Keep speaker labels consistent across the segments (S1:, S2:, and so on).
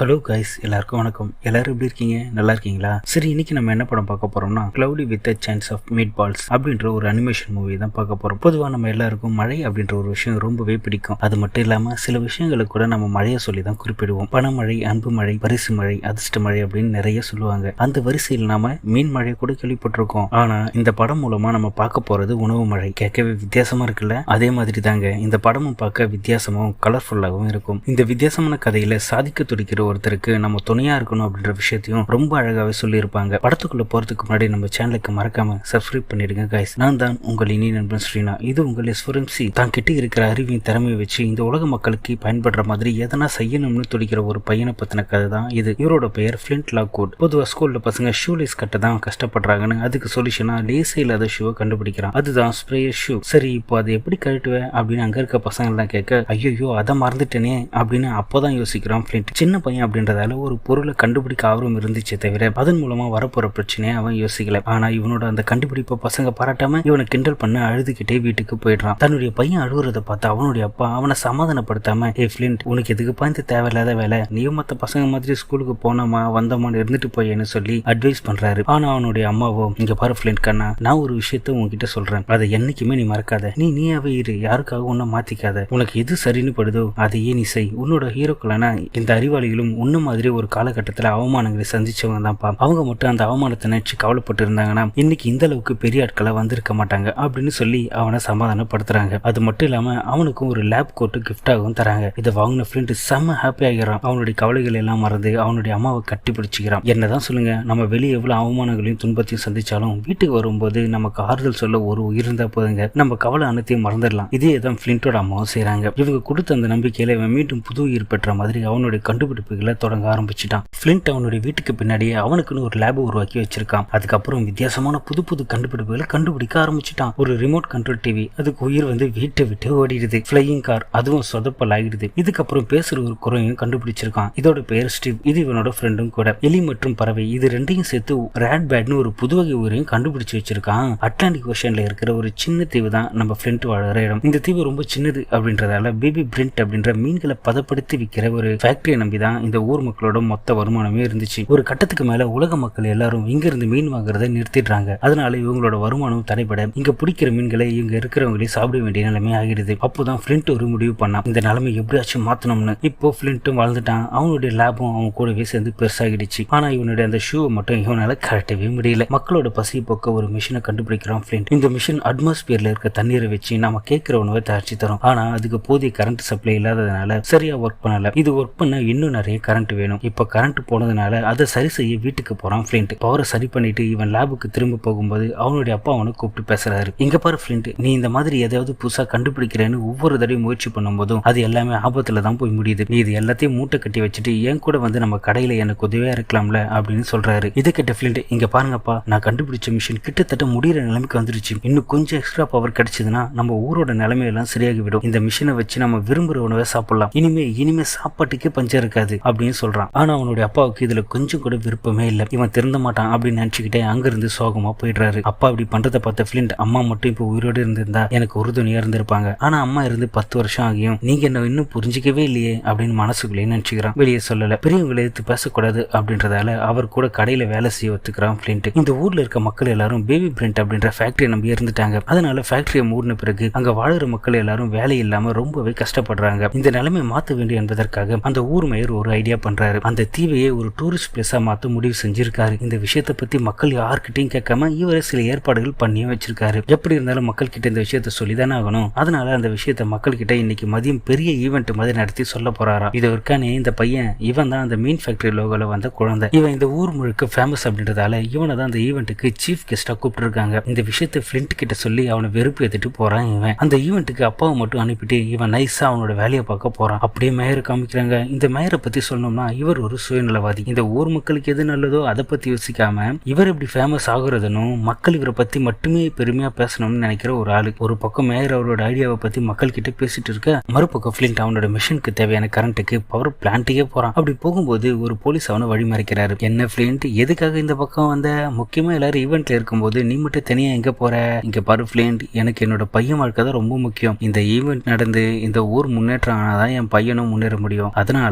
S1: hello guys எல்லாருக்கும் வணக்கம் எல்லாரும் எப்படி இருக்கீங்க நல்லா இருக்கீங்களா சரி இன்னைக்கு நம்ம என்ன படம் பார்க்க போறோம்னா cloudy with chance of meatballs அப்படின்ற ஒரு அனிமேஷன் மூவி தான் பார்க்க போறோம் பொதுவாக நம்ம எல்லாருக்கும் மழை அப்படின்ற ஒரு விஷயம் ரொம்பவே பிடிக்கும் அது மட்டும் இல்லாம சில விஷயங்களை கூட நம்ம மழையை சொல்லி தான் குறிப்பிடுவோம் பணமழை அன்பு மழை பரிசு மழை அதிர்ஷ்ட மழை அப்படின்னு நிறைய சொல்லுவாங்க அந்த வரிசையில் நாம மீன் மழை கூட கேள்விப்பட்டிருக்கோம் ஆனா இந்த படம் மூலமா நம்ம பார்க்க போறது உணவு மழை கேட்கவே வித்தியாசமா இருக்குல்ல அதே மாதிரி தாங்க இந்த படமும் பார்க்க வித்தியாசமாகவும் கலர்ஃபுல்லாகவும் இருக்கும் இந்த வித்தியாசமான கதையில சாதிக்க துடிக்கிற ஒருத்தருக்கு நம்ம துணையாக இருக்கணும் அப்படின்ற விஷயத்தையும் ரொம்ப அழகாகவே சொல்லியிருப்பாங்க படத்துக்குள்ளே போகிறதுக்கு முன்னாடி நம்ம சேனலுக்கு மறக்காமல் சப்ஸ்கிரைப் பண்ணிடுங்க கைஸ் நான் தான் உங்கள் இனி நண்பன் ஸ்ரீனா இது உங்கள் எஸ்வரம்சி தான் கிட்ட இருக்கிற அறிவின் திறமையை வச்சு இந்த உலக மக்களுக்கு பயன்படுற மாதிரி எதனா செய்யணும்னு துடிக்கிற ஒரு பையனை பற்றின கதை தான் இது இவரோட பெயர் ஃபிளின்ட் லாக்வுட் பொதுவாக ஸ்கூலில் பசங்க லேஸ் கட்ட தான் கஷ்டப்படுறாங்கன்னு அதுக்கு சொல்யூஷனா லேசே இல்லாத ஷூவை கண்டுபிடிக்கிறான் அதுதான் ஸ்ப்ரேயர் ஷூ சரி இப்போ அதை எப்படி கழட்டுவேன் அப்படின்னு அங்கே இருக்க எல்லாம் கேட்க ஐயோ அதை மறந்துட்டேனே அப்படின்னு அப்போ தான் யோசிக்கிறான் பிளின்ட் சின்ன பையன் பிரச்சனை அப்படின்றதால ஒரு பொருளை கண்டுபிடிக்க ஆர்வம் இருந்துச்சு தவிர அதன் மூலமாக வரப்போகிற பிரச்சனையை அவன் யோசிக்கல ஆனால் இவனோட அந்த கண்டுபிடிப்பை பசங்க பாராட்டாம இவனை கிண்டல் பண்ண அழுதுகிட்டே வீட்டுக்கு போயிடுறான் தன்னுடைய பையன் அழுகுறதை பார்த்து அவனுடைய அப்பா அவனை சமாதானப்படுத்தாம ஏ ஃபிளின் உனக்கு எதுக்குப்பா இந்த தேவையில்லாத வேலை நீயும் மற்ற பசங்க மாதிரி ஸ்கூலுக்கு போனோமா வந்தோமான்னு இருந்துட்டு போயேன்னு சொல்லி அட்வைஸ் பண்றாரு ஆனா அவனுடைய அம்மாவோ இங்க பாரு ஃபிளின் கண்ணா நான் ஒரு விஷயத்த உங்ககிட்ட சொல்றேன் அதை என்னைக்குமே நீ மறக்காத நீ நீயாவே இரு யாருக்காக ஒன்னும் மாத்திக்காத உனக்கு எது சரின்னு படுதோ அதையே நீ செய் உன்னோட ஹீரோக்களான இந்த அறிவாளிகளும் எல்லாரும் ஒன்று மாதிரி ஒரு காலகட்டத்தில் அவமானங்களை சந்திச்சவங்க தான்ப்பா அவங்க மட்டும் அந்த அவமானத்தை நினச்சி கவலைப்பட்டு இருந்தாங்கன்னா இன்னைக்கு இந்த அளவுக்கு பெரிய ஆட்களை வந்திருக்க மாட்டாங்க அப்படின்னு சொல்லி அவனை சமாதானப்படுத்துறாங்க அது மட்டும் இல்லாமல் அவனுக்கும் ஒரு லேப் கோட்டு கிஃப்டாகவும் தராங்க இதை வாங்கின ஃப்ரெண்டு செம்ம ஹாப்பி ஆகிறான் அவனுடைய கவலைகள் எல்லாம் மறந்து அவனுடைய அம்மாவை கட்டி பிடிச்சிக்கிறான் என்னதான் சொல்லுங்க நம்ம வெளியே எவ்வளோ அவமானங்களையும் துன்பத்தையும் சந்திச்சாலும் வீட்டுக்கு வரும்போது நமக்கு ஆறுதல் சொல்ல ஒரு உயிர் இருந்தால் போதுங்க நம்ம கவலை அனைத்தையும் மறந்துடலாம் இதே தான் ஃப்ளின்டோட அம்மாவும் செய்கிறாங்க இவங்க கொடுத்த அந்த நம்பிக்கையில இவன் மீண்டும் புது உயிர் பெற்ற மாதிரி அவனுடைய கண்டுபிடிப்பு ஆய்வுகளை தொடங்க ஆரம்பிச்சிட்டான் பிளிண்ட் அவனுடைய வீட்டுக்கு பின்னாடியே அவனுக்குன்னு ஒரு லேப் உருவாக்கி வச்சிருக்கான் அதுக்கப்புறம் வித்தியாசமான புது புது கண்டுபிடிப்புகளை கண்டுபிடிக்க ஆரம்பிச்சிட்டான் ஒரு ரிமோட் கண்ட்ரோல் டிவி அதுக்கு உயிர் வந்து வீட்டை விட்டு ஓடிடுது பிளையிங் கார் அதுவும் சொதப்பல் ஆகிடுது இதுக்கப்புறம் பேசுற ஒரு குறையும் கண்டுபிடிச்சிருக்கான் இதோட பெயர் ஸ்டீவ் இது இவனோட ஃப்ரெண்டும் கூட எலி மற்றும் பறவை இது ரெண்டையும் சேர்த்து ரேட் பேட்னு ஒரு புதுவகை உயிரையும் கண்டுபிடிச்சு வச்சிருக்கான் அட்லாண்டிக் ஓஷன்ல இருக்கிற ஒரு சின்ன தீவு தான் நம்ம ஃப்ரெண்ட் வாழ்கிற இடம் இந்த தீவு ரொம்ப சின்னது அப்படின்றதால பேபி பிரிண்ட் அப்படின்ற மீன்களை பதப்படுத்தி விற்கிற ஒரு ஃபேக்டரியை நம்பி தான் இந்த ஊர் மக்களோட மொத்த வருமானமே இருந்துச்சு ஒரு கட்டத்துக்கு மேல உலக மக்கள் எல்லாரும் இங்க இருந்து மீன் வாங்குறத நிறுத்திடுறாங்க அதனால இவங்களோட வருமானம் தடைபட இங்க பிடிக்கிற மீன்களை இங்க இருக்கிறவங்களே சாப்பிட வேண்டிய நிலைமை ஆகிடுது அப்போதான் ஃபிளிண்ட் ஒரு முடிவு பண்ணான் இந்த நிலைமை எப்படியாச்சும் மாத்தணும்னு இப்போ ஃபிளிண்ட்டும் வாழ்ந்துட்டான் அவனுடைய லேபும் அவன் கூடவே சேர்ந்து பெருசாகிடுச்சு ஆனா இவனுடைய அந்த ஷூவை மட்டும் இவனால கரட்டவே முடியல மக்களோட பசி போக்க ஒரு மிஷினை கண்டுபிடிக்கிறான் ஃபிளிண்ட் இந்த மிஷின் அட்மாஸ்பியர்ல இருக்க தண்ணீரை வச்சு நம்ம கேட்கிற உணவை தயாரிச்சு தரும் ஆனா அதுக்கு போதிய கரண்ட் சப்ளை இல்லாததுனால சரியா ஒர்க் பண்ணல இது ஒர்க் பண்ண இன்னும் நிறைய நிறைய கரண்ட் வேணும் இப்போ கரண்ட் போனதுனால அதை சரி செய்ய வீட்டுக்கு போறான் ஃபிளிண்ட் பவரை சரி பண்ணிட்டு இவன் லேபுக்கு திரும்ப போகும்போது அவனுடைய அப்பா அவனை கூப்பிட்டு பேசுறாரு இங்க பாரு ஃபிளிண்ட் நீ இந்த மாதிரி ஏதாவது புதுசா கண்டுபிடிக்கிறேன்னு ஒவ்வொரு தடவையும் முயற்சி பண்ணும்போதும் அது எல்லாமே ஆபத்துல தான் போய் முடியுது நீ இது எல்லாத்தையும் மூட்டை கட்டி வச்சுட்டு என் கூட வந்து நம்ம கடையில எனக்கு உதவியா இருக்கலாம்ல அப்படின்னு சொல்றாரு இதை கேட்ட ஃபிளிண்ட் இங்க பாருங்கப்பா நான் கண்டுபிடிச்ச மிஷின் கிட்டத்தட்ட முடிகிற நிலைமைக்கு வந்துருச்சு இன்னும் கொஞ்சம் எக்ஸ்ட்ரா பவர் கிடைச்சதுன்னா நம்ம ஊரோட நிலைமையெல்லாம் சரியாகிவிடும் இந்த மிஷினை வச்சு நம்ம விரும்புற உணவை சாப்பிடலாம் இனிமே இனிமே சாப்பாட்டுக்கே பஞ்சம் இருக்காது அப்படின்னு சொல்றான் ஆனா அவனுடைய அப்பாவுக்கு இதுல கொஞ்சம் கூட விருப்பமே இல்லை இவன் திறந்த மாட்டான் அப்படின்னு நினைச்சுக்கிட்டே அங்கிருந்து சோகமா போயிடுறாரு அப்பா அப்படி பண்றதை பார்த்த பிளிண்ட் அம்மா மட்டும் இப்போ உயிரோடு இருந்திருந்தா எனக்கு உறுதுணையா இருந்திருப்பாங்க ஆனா அம்மா இருந்து பத்து வருஷம் ஆகியும் நீங்க என்ன இன்னும் புரிஞ்சிக்கவே இல்லையே அப்படின்னு மனசுக்குள்ளேயே நினைச்சுக்கிறான் வெளியே சொல்லல பெரியவங்களை எதிர்த்து பேசக்கூடாது அப்படின்றதால அவர் கூட கடையில வேலை செய்ய ஒத்துக்கிறான் பிளிண்ட் இந்த ஊர்ல இருக்க மக்கள் எல்லாரும் பேபி பிரிண்ட் அப்படின்ற ஃபேக்டரியை நம்பி இருந்துட்டாங்க அதனால ஃபேக்டரியை மூடின பிறகு அங்க வாழுற மக்கள் எல்லாரும் வேலை இல்லாம ரொம்பவே கஷ்டப்படுறாங்க இந்த நிலைமை மாத்த வேண்டும் என்பதற்காக அந்த ஊர் மேயர் ஒரு ஒரு ஐடியா பண்றாரு அந்த தீவையை ஒரு டூரிஸ்ட் பிளேஸா மாத்த முடிவு செஞ்சிருக்காரு இந்த விஷயத்தை பத்தி மக்கள் யாருக்கிட்டையும் கேட்காம இவரை சில ஏற்பாடுகள் பண்ணியும் வச்சிருக்காரு எப்படி இருந்தாலும் மக்கள் கிட்ட இந்த விஷயத்த சொல்லிதானே ஆகணும் அதனால அந்த விஷயத்த மக்கள் கிட்ட இன்னைக்கு மதியம் பெரிய ஈவெண்ட் மாதிரி நடத்தி சொல்ல போறாராம் இது இருக்கானே இந்த பையன் இவன் தான் அந்த மீன் ஃபேக்டரி லோகோல வந்த குழந்தை இவன் இந்த ஊர் முழுக்க ஃபேமஸ் அப்படின்றதால இவனை தான் அந்த ஈவெண்ட்டுக்கு சீஃப் கெஸ்டா கூப்பிட்டுருக்காங்க இந்த விஷயத்தை ஃப்ளிண்ட் கிட்ட சொல்லி அவனை வெறுப்பு எடுத்துட்டு போறான் இவன் அந்த ஈவெண்ட்டுக்கு அப்பாவை மட்டும் அனுப்பிட்டு இவன் நைஸா அவனோட வேலையை பார்க்க போறான் அப்படியே மேயர் காமிக்கிறாங்க இந்த மேயரை பத்தி பற்றி சொன்னோம்னா இவர் ஒரு சுயநலவாதி இந்த ஊர் மக்களுக்கு எது நல்லதோ அதை பற்றி யோசிக்காம இவர் இப்படி ஃபேமஸ் ஆகுறதுன்னு மக்கள் இவரை பற்றி மட்டுமே பெருமையாக பேசணும்னு நினைக்கிற ஒரு ஆளு ஒரு பக்கம் மேயர் அவரோட ஐடியாவை பற்றி மக்கள் கிட்ட பேசிட்டு இருக்க மறுபக்கம் ஃபிளின்ட் அவனோட மிஷினுக்கு தேவையான கரண்ட்டுக்கு பவர் பிளான்ட்டுக்கே போகிறான் அப்படி போகும்போது ஒரு போலீஸ் அவனை வழிமறைக்கிறாரு என்ன ஃபிளின்ட் எதுக்காக இந்த பக்கம் வந்த முக்கியமாக எல்லாரும் ஈவெண்ட்ல இருக்கும்போது நீ மட்டும் தனியாக எங்கே போகிற இங்கே பாரு ஃபிளின்ட் எனக்கு என்னோட பையன் வாழ்க்கை தான் ரொம்ப முக்கியம் இந்த ஈவெண்ட் நடந்து இந்த ஊர் முன்னேற்றம் ஆனால் தான் என் பையனும் முன்னேற முடியும் அதனால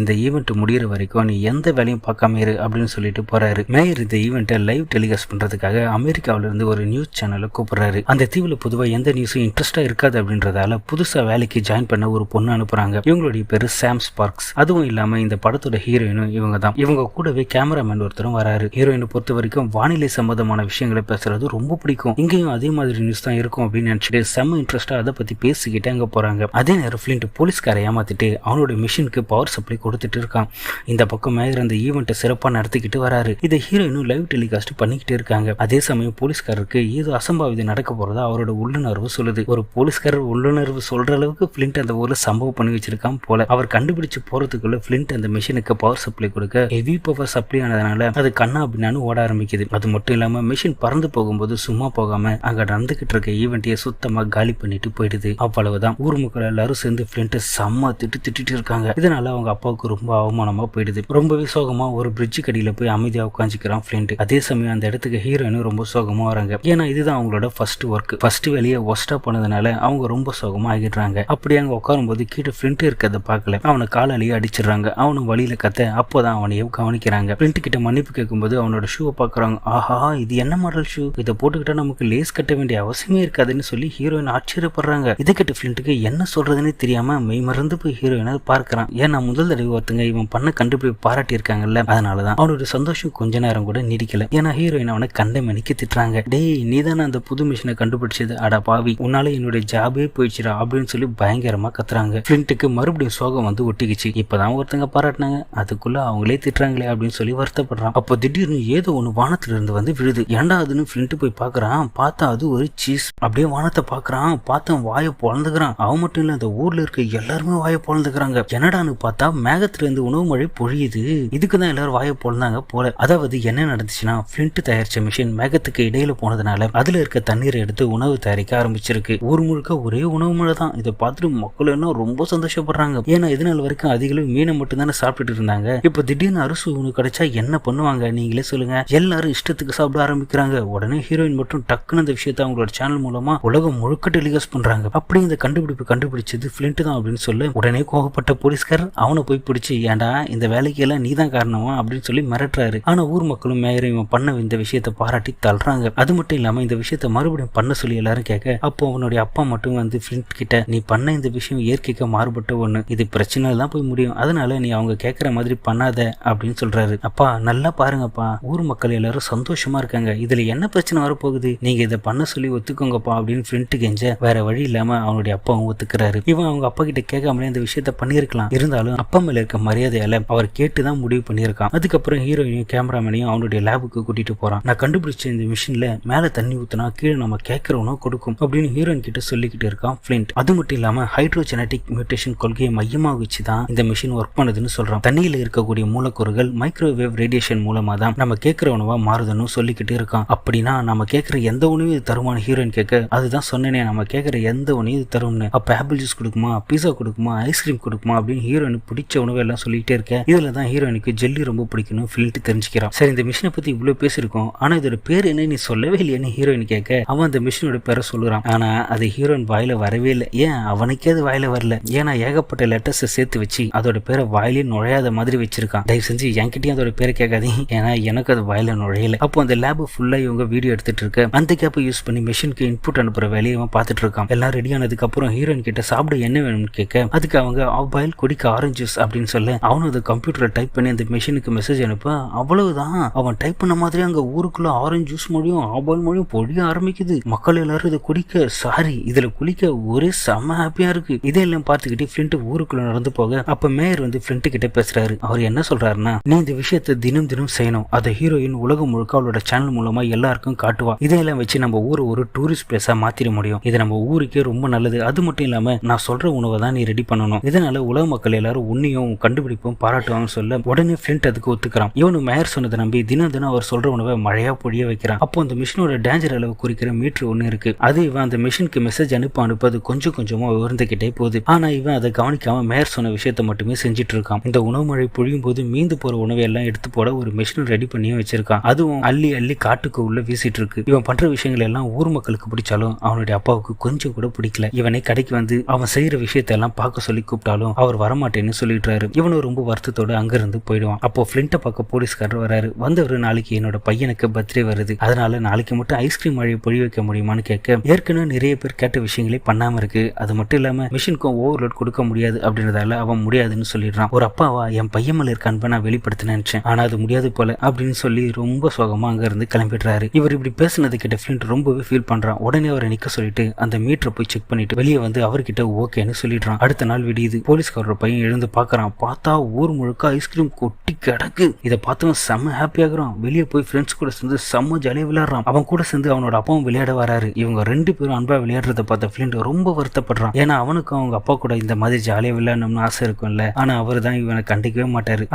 S1: இந்த இந்த ஈவெண்ட் முடிகிற வரைக்கும் நீ எந்த வேலையும் பார்க்காம இரு அப்படின்னு சொல்லிட்டு போறாரு மேயர் இந்த ஈவெண்ட்டை லைவ் டெலிகாஸ்ட் பண்றதுக்காக அமெரிக்காவில இருந்து ஒரு நியூஸ் சேனலை கூப்பிடுறாரு அந்த தீவுல பொதுவாக எந்த நியூஸும் இன்ட்ரெஸ்டா இருக்காது அப்படின்றதால புதுசா வேலைக்கு ஜாயின் பண்ண ஒரு பொண்ணு அனுப்புறாங்க இவங்களுடைய பேரு சாம் ஸ்பார்க்ஸ் அதுவும் இல்லாம இந்த படத்தோட ஹீரோயினும் இவங்க தான் இவங்க கூடவே கேமராமேன் ஒருத்தரும் வராரு ஹீரோயினை பொறுத்த வரைக்கும் வானிலை சம்பந்தமான விஷயங்களை பேசுறது ரொம்ப பிடிக்கும் இங்கேயும் அதே மாதிரி நியூஸ் தான் இருக்கும் அப்படின்னு நினைச்சிட்டு செம்ம இன்ட்ரெஸ்டா அதை பத்தி பேசிக்கிட்டு அங்க போறாங்க அதே நேரம் ஃபிளிண்ட் போலீஸ்காரை ஏமாத்திட்டு அவனோட மிஷினுக்கு பவர் சப்ளை கொடுத்து கொடுத்துட்டு இருக்கான் இந்த பக்கம் மேகர் அந்த ஈவெண்ட்டை சிறப்பாக நடத்திக்கிட்டு வராரு இதை ஹீரோயினும் லைவ் டெலிகாஸ்ட் பண்ணிக்கிட்டே இருக்காங்க அதே சமயம் போலீஸ்காரருக்கு ஏதோ அசம்பாவிதம் நடக்க போறதா அவரோட உள்ளுணர்வு சொல்லுது ஒரு போலீஸ்காரர் உள்ளுணர்வு சொல்ற அளவுக்கு ஃபிளிண்ட் அந்த ஊரில் சம்பவம் பண்ணி வச்சிருக்கான் போல அவர் கண்டுபிடிச்சு போறதுக்குள்ள பிளிண்ட் அந்த மிஷினுக்கு பவர் சப்ளை கொடுக்க ஹெவி பவர் சப்ளை ஆனதுனால அது கண்ணா அப்படின்னு ஓட ஆரம்பிக்குது அது மட்டும் இல்லாமல் மிஷின் பறந்து போகும்போது சும்மா போகாமல் அங்கே நடந்துக்கிட்டு இருக்க ஈவெண்ட்டையே சுத்தமாக காலி பண்ணிட்டு போயிடுது அவ்வளவுதான் ஊர் மக்கள் எல்லாரும் சேர்ந்து ஃபிளிண்ட்டை செம்ம திட்டு திட்டிட்டு இருக்காங்க இதனால அவங்க அப்பாவுக்கு ரொம்ப அவமானமாக போயிடுது ரொம்பவே சோகமாக ஒரு பிரிட்ஜு கடியில் போய் அமைதியாக உட்காந்துக்கிறான் ஃப்ரெண்டு அதே சமயம் அந்த இடத்துக்கு ஹீரோயினும் ரொம்ப சோகமாக வராங்க ஏன்னா இதுதான் அவங்களோட ஃபர்ஸ்ட் ஒர்க் ஃபர்ஸ்ட் வேலையை ஒஸ்டா போனதுனால அவங்க ரொம்ப சோகமாக ஆகிடுறாங்க அப்படி அங்கே உட்காரும்போது கீழே ஃப்ரெண்ட் இருக்கிறத பார்க்கல அவனை காலாலேயே அடிச்சிடுறாங்க அவனும் வழியில கத்த அப்போதான் அவனையும் கவனிக்கிறாங்க ஃப்ரெண்ட் கிட்ட மன்னிப்பு கேட்கும்போது அவனோட ஷூவை பார்க்குறாங்க ஆஹா இது என்ன மாடல் ஷூ இதை போட்டுக்கிட்டா நமக்கு லேஸ் கட்ட வேண்டிய அவசியமே இருக்காதுன்னு சொல்லி ஹீரோயின் ஆச்சரியப்படுறாங்க இதை கிட்ட ஃப்ரெண்ட்டுக்கு என்ன சொல்றதுன்னு தெரியாம மெய் மறந்து போய் ஹீரோயினை பார்க்குறான் ஏன்னா முதல் தடவை ஒருத்தங்க இவன் பண்ண கண்டுபிடி பாராட்டியிருக்காங்கல்ல அதனால தான் அவனோட சந்தோஷம் கொஞ்ச நேரம் கூட நீடிக்கல ஏன்னா ஹீரோயின் அவனை கண்ட மணிக்கு திட்டுறாங்க டேய் நீ தானே அந்த புது மிஷினை கண்டுபிடிச்சது அடா பாவி உன்னால என்னுடைய ஜாபே போயிடுச்சிடா அப்படின்னு சொல்லி பயங்கரமா கத்துறாங்க ஃபிளின்ட்டுக்கு மறுபடியும் சோகம் வந்து ஒட்டிக்குச்சு இப்பதான் ஒருத்தங்க பாராட்டினாங்க அதுக்குள்ள அவங்களே திட்டுறாங்களே அப்படின்னு சொல்லி வருத்தப்படுறான் அப்போ திடீர்னு ஏதோ ஒன்று வானத்துல இருந்து வந்து விழுது ஏண்டா அதுன்னு போய் பார்க்கறான் பார்த்தா அது ஒரு சீஸ் அப்படியே வானத்தை பார்க்குறான் பார்த்தா வாயை பொழந்துக்கிறான் அவன் மட்டும் இல்ல அந்த ஊரில் இருக்க எல்லாருமே வாயை பொழந்துக்கிறாங்க என்னடான்னு பார்த்தா மேக மேகத்திலிருந்து உணவு மழை பொழியுது இதுக்கு தான் எல்லாரும் வாயை போலந்தாங்க போல அதாவது என்ன நடந்துச்சுன்னா ஃபிளிண்ட் தயாரிச்ச மிஷின் மேகத்துக்கு இடையில போனதுனால அதுல இருக்க தண்ணீரை எடுத்து உணவு தயாரிக்க ஆரம்பிச்சிருக்கு ஊர் முழுக்க ஒரே உணவு மழை தான் இதை பார்த்துட்டு மக்கள் என்ன ரொம்ப சந்தோஷப்படுறாங்க ஏன்னா இதனால் வரைக்கும் அதிகளும் மீனை மட்டும் தானே சாப்பிட்டுட்டு இருந்தாங்க இப்போ திடீர்னு அரிசி உணவு கிடைச்சா என்ன பண்ணுவாங்க நீங்களே சொல்லுங்க எல்லாரும் இஷ்டத்துக்கு சாப்பிட ஆரம்பிக்கிறாங்க உடனே ஹீரோயின் மட்டும் டக்குன்னு அந்த விஷயத்த அவங்களோட சேனல் மூலமா உலகம் முழுக்க டெலிகாஸ்ட் பண்றாங்க அப்படி இந்த கண்டுபிடிப்பு கண்டுபிடிச்சது ஃபிளிண்ட் தான் அப்படின்னு சொல்லி உடனே கோபப்பட்ட போலீஸ்கார் அவனை போய் பிடிச்சி ஏண்டா இந்த வேலைக்கெல்லாம் நீ தான் காரணமா அப்படின்னு சொல்லி மிரட்டுறாரு ஆனால் ஊர் மக்களும் மேயரும் இவன் பண்ண இந்த விஷயத்தை பாராட்டி தள்ளுறாங்க அது மட்டும் இல்லாமல் இந்த விஷயத்த மறுபடியும் பண்ண சொல்லி எல்லாரும் கேட்க அப்போ அவனுடைய அப்பா மட்டும் வந்து ஃப்ரெண்ட் கிட்ட நீ பண்ண இந்த விஷயம் இயற்கைக்கு மாறுபட்ட ஒன்று இது பிரச்சனை தான் போய் முடியும் அதனால நீ அவங்க கேட்குற மாதிரி பண்ணாத அப்படின்னு சொல்றாரு அப்பா நல்லா பாருங்கப்பா ஊர் மக்கள் எல்லாரும் சந்தோஷமா இருக்காங்க இதுல என்ன பிரச்சனை வரப்போகுது நீங்க இதை பண்ண சொல்லி ஒத்துக்கோங்கப்பா அப்படின்னு ஃப்ரெண்ட் கெஞ்ச வேற வழி இல்லாம அவனுடைய அப்பாவும் ஒத்துக்கிறாரு இவன் அவங்க அப்பா கிட்ட கேட்காமலே இந்த விஷயத்த பண்ணியிருக்கலாம் இருந்தாலும் அப்பா மேல இருக்க மரியாதையால அவர் கேட்டு தான் முடிவு பண்ணியிருக்கான் அதுக்கப்புறம் ஹீரோயினையும் கேமராமேனையும் அவனுடைய லேபுக்கு கூட்டிட்டு போறான் நான் கண்டுபிடிச்ச இந்த மிஷின்ல மேல தண்ணி ஊத்தினா கீழே நம்ம கேட்கற உணவு கொடுக்கும் அப்படின்னு ஹீரோயின் கிட்ட சொல்லிக்கிட்டு இருக்கான் ஃபிளின்ட் அது மட்டும் இல்லாம ஹைட்ரோஜெனட்டிக் மியூட்டேஷன் கொள்கையை மையமாக வச்சு தான் இந்த மிஷின் ஒர்க் பண்ணுதுன்னு சொல்றான் தண்ணியில இருக்கக்கூடிய மூலக்கூறுகள் மைக்ரோவேவ் ரேடியேஷன் மூலமா தான் நம்ம கேட்கிற உணவா மாறுதுன்னு சொல்லிக்கிட்டு இருக்கான் அப்படின்னா நம்ம கேட்கிற எந்த உணவு இது தருமான ஹீரோயின் கேட்க அதுதான் சொன்னேனே நம்ம கேட்கிற எந்த உணவு இது தரும்னு அப்ப ஆப்பிள் ஜூஸ் கொடுக்குமா பிஸா கொடுக்குமா ஐஸ்கிரீம் கொடுக்குமா அப்படின்னு ஹீரோயின் பிடிச்ச உணவு போனவங்க எல்லாம் சொல்லிட்டே இருக்கேன் இதுல தான் ஹீரோயினுக்கு ஜெல்லி ரொம்ப பிடிக்கணும் ஃபில்ட்டு தெரிஞ்சுக்கிறான் சரி இந்த மிஷினை பத்தி இவ்வளவு பேசிருக்கோம் ஆனா இதோட பேர் என்ன நீ சொல்லவே இல்லையான்னு ஹீரோயின் கேட்க அவன் அந்த மிஷினோட பேரை சொல்லுறான் ஆனா அது ஹீரோயின் வாயில வரவே இல்லை ஏன் அவனுக்கே அது வாயில வரல ஏன்னா ஏகப்பட்ட லெட்டர்ஸ் சேர்த்து வச்சு அதோட பேரை வாயிலே நுழையாத மாதிரி வச்சிருக்கான் தயவு செஞ்சு என்கிட்டயும் அதோட பேரை கேட்காதீங்க ஏன்னா எனக்கு அது வாயில நுழையல அப்போ அந்த லேப் ஃபுல்லாக இவங்க வீடியோ எடுத்துட்டு இருக்க அந்த கேப் யூஸ் பண்ணி மிஷினுக்கு இன்புட் அனுப்புற வேலையை அவன் பார்த்துட்டு இருக்கான் எல்லாம் ரெடி ஆனதுக்கு அப்புறம் ஹீரோயின் கிட்ட சாப்பிட என்ன வேணும்னு கேட்க அதுக்கு அவங்க பாயில் குடிக்க ஆரஞ்சு ஜூஸ் அப்படின்னு அப்படின்னு சொல்ல அவனும் அதை கம்ப்யூட்டரை டைப் பண்ணி அந்த மிஷினுக்கு மெசேஜ் அனுப்ப அவ்வளவுதான் அவன் டைப் பண்ண மாதிரி அங்கே ஊருக்குள்ள ஆரஞ்சு ஜூஸ் மொழியும் ஆபால் மொழியும் பொழிய ஆரம்பிக்குது மக்கள் எல்லாரும் இதை குடிக்க சாரி இதில் குளிக்க ஒரே செம ஹாப்பியாக இருக்கு இதெல்லாம் பார்த்துக்கிட்டே ஃப்ரெண்ட் ஊருக்குள்ள நடந்து போக அப்போ மேயர் வந்து ஃப்ரெண்ட் கிட்ட பேசுறாரு அவர் என்ன சொல்றாருன்னா நீ இந்த விஷயத்த தினம் தினம் செய்யணும் அதை ஹீரோயின் உலகம் முழுக்க அவளோட சேனல் மூலமா எல்லாருக்கும் காட்டுவா இதையெல்லாம் வச்சு நம்ம ஊரை ஒரு டூரிஸ்ட் பிளேஸா மாத்திர முடியும் இது நம்ம ஊருக்கே ரொம்ப நல்லது அது மட்டும் இல்லாம நான் சொல்ற உணவை தான் நீ ரெடி பண்ணணும் இதனால உலக மக்கள் எல்லாரும் உன்னையும் உன் கண்டுபிடிப்பும் பாராட்டுவாங்கன்னு சொல்ல உடனே ஃப்ளின்ட் அதுக்கு ஒத்துக்கிறான் இவனு மேயர் சொன்னதை நம்பி தினம் தினம் அவர் சொல்ற உணவை மழையா பொழிய வைக்கிறான் அப்போ அந்த மிஷினோட டேஞ்சர் அளவு குறிக்கிற மீட்ரு ஒன்று இருக்கு அது இவன் அந்த மிஷினுக்கு மெசேஜ் அனுப்ப அனுப்பது கொஞ்சம் கொஞ்சமா உயர்ந்துகிட்டே போகுது ஆனா இவன் அதை கவனிக்காம மேயர் சொன்ன விஷயத்த மட்டுமே செஞ்சுட்டு இருக்கான் இந்த உணவு மழை பொழியும் போது மீந்து போற உணவை எல்லாம் எடுத்து போட ஒரு மிஷின் ரெடி பண்ணியும் வச்சிருக்கான் அதுவும் அள்ளி அள்ளி காட்டுக்கு உள்ள வீசிட்டு இருக்கு இவன் பண்ற விஷயங்கள் எல்லாம் ஊர் மக்களுக்கு பிடிச்சாலும் அவனுடைய அப்பாவுக்கு கொஞ்சம் கூட பிடிக்கல இவனை கடைக்கு வந்து அவன் செய்யற விஷயத்தை எல்லாம் பார்க்க சொல்லி கூப்பிட்டாலும் அவர் வரமாட்டேன்னு சொல்லிட்டு போயிடுறாரு இவனும் ரொம்ப வருத்தத்தோடு அங்கிருந்து போயிடுவான் அப்போ ஃப்ளிண்ட்டை பார்க்க போலீஸ்காரர் வராரு வந்தவர் நாளைக்கு என்னோட பையனுக்கு பர்த்டே வருது அதனால நாளைக்கு மட்டும் ஐஸ்கிரீம் வழியை பொழி வைக்க முடியுமான்னு கேட்க ஏற்கனவே நிறைய பேர் கேட்ட விஷயங்களே பண்ணாம இருக்கு அது மட்டும் இல்லாம மிஷினுக்கும் ஓவர்லோட் கொடுக்க முடியாது அப்படின்றதால அவன் முடியாதுன்னு சொல்லிடுறான் ஒரு அப்பாவா என் பையன் மேல இருக்க அன்பை நான் வெளிப்படுத்த நினைச்சேன் ஆனா அது முடியாது போல அப்படின்னு சொல்லி ரொம்ப சோகமா அங்க இருந்து கிளம்பிடுறாரு இவர் இப்படி பேசுனது கிட்ட ஃபிலிண்ட் ரொம்பவே ஃபீல் பண்றான் உடனே அவரை நிக்க சொல்லிட்டு அந்த மீட்டரை போய் செக் பண்ணிட்டு வெளியே வந்து அவர்கிட்ட ஓகேன்னு சொல்லிடுறான் அடுத்த நாள் விடியுது போலீஸ்காரோட பையன் எழுந்து பாக்குறான் நான் பார்த்தா ஊர் முழுக்க ஐஸ்கிரீம் கொட்டி கிடக்கு இதை பார்த்தவன் செம்ம ஹாப்பியாகிறான் வெளியே போய் ஃப்ரெண்ட்ஸ் கூட சேர்ந்து செம்ம ஜாலியாக விளையாடுறான் அவன் கூட சேர்ந்து அவனோட அப்பாவும் விளையாட வராரு இவங்க ரெண்டு பேரும் அன்பா விளையாடுறத பார்த்த ஃப்ளிண்ட் ரொம்ப வருத்தப்படுறான் ஏன்னா அவனுக்கும் அவங்க அப்பா கூட இந்த மாதிரி ஜாலியாக விளையாடணும்னு ஆசை இருக்கும்ல ஆனா அவர் தான் இவனை கண்டிக்கவே மாட்டாரு